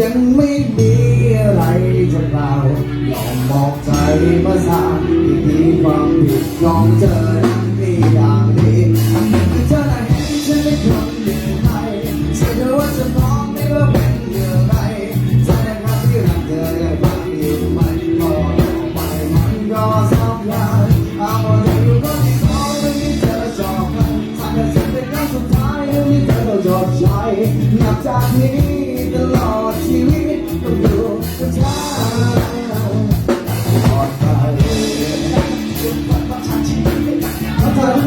ยังไม่มีอะไรจะเล่ายอมบอกใจมาสาที่ความผิดยอมเจอ Bye.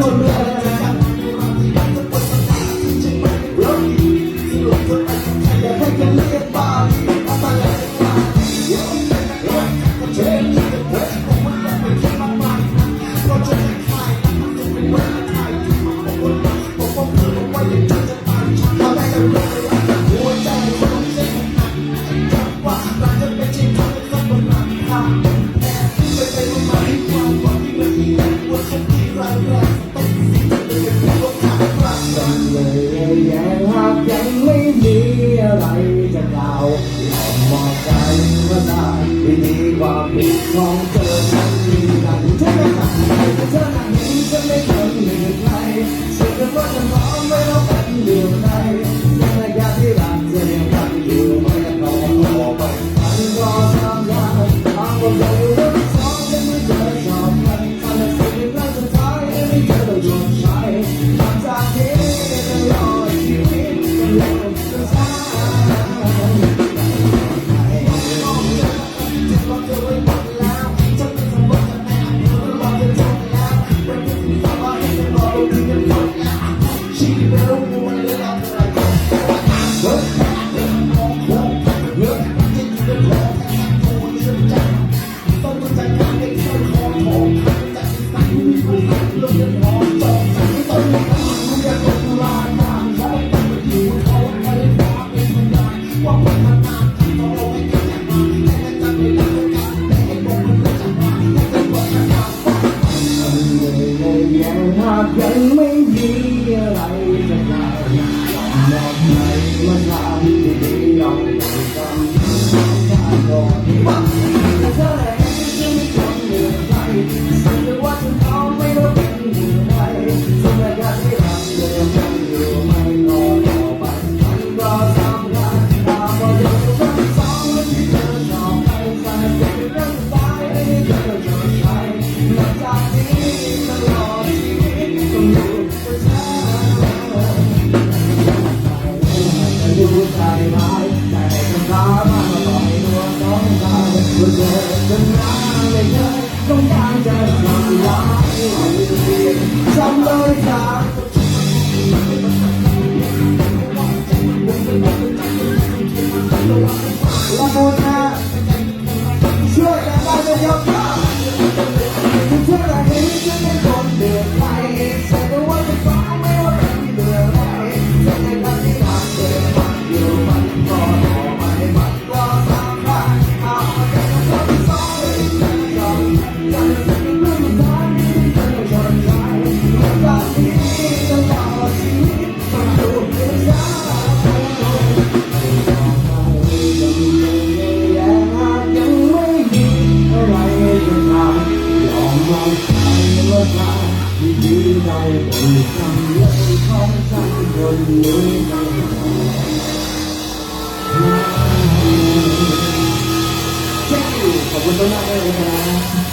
วิธีความผิดของเธอนั้นมี tiene nombre. ขอบคุณมากเลยนะครับ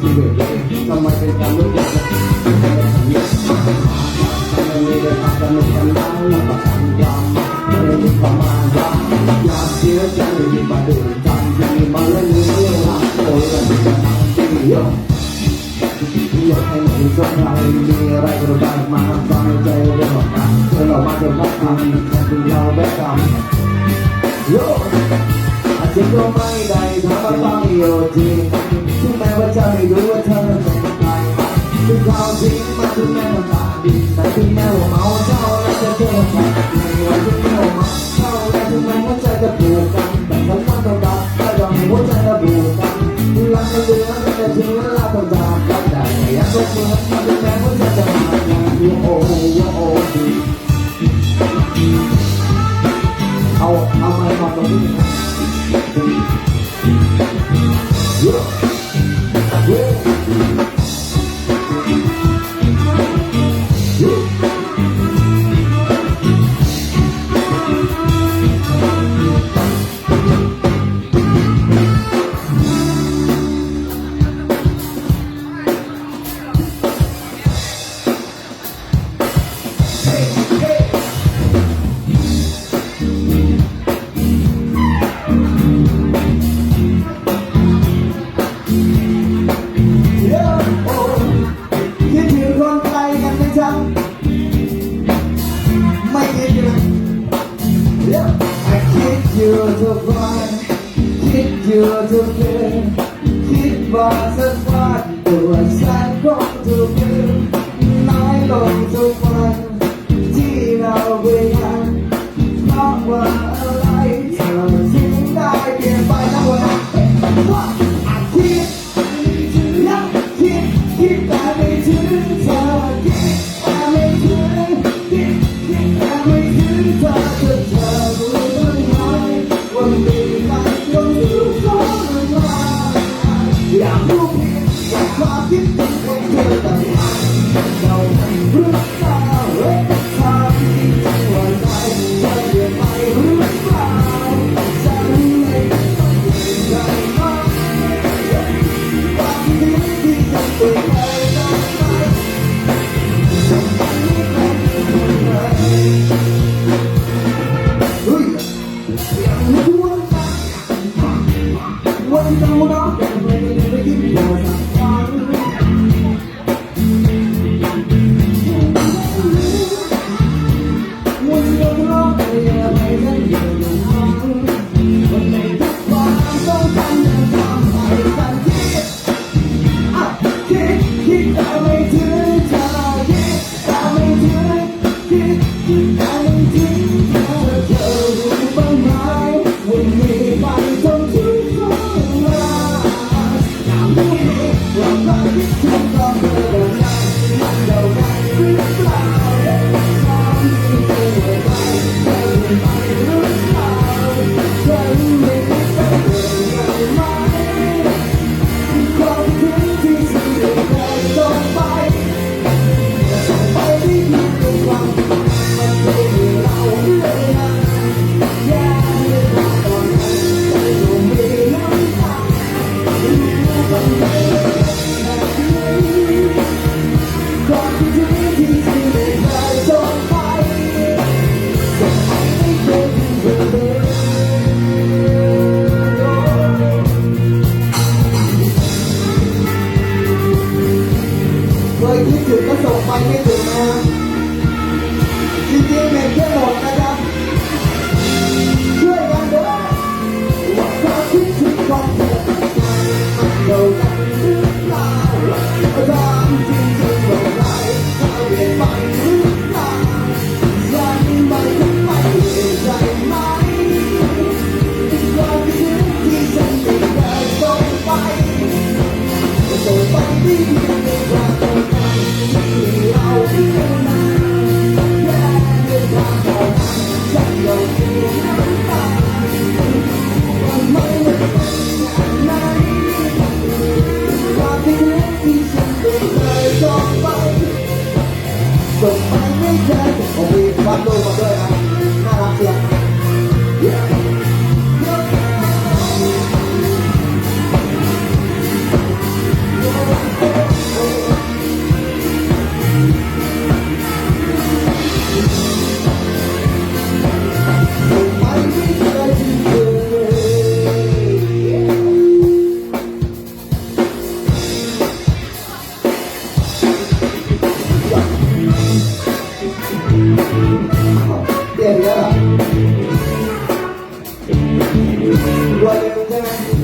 San Martín Muhammed'e เรา down. What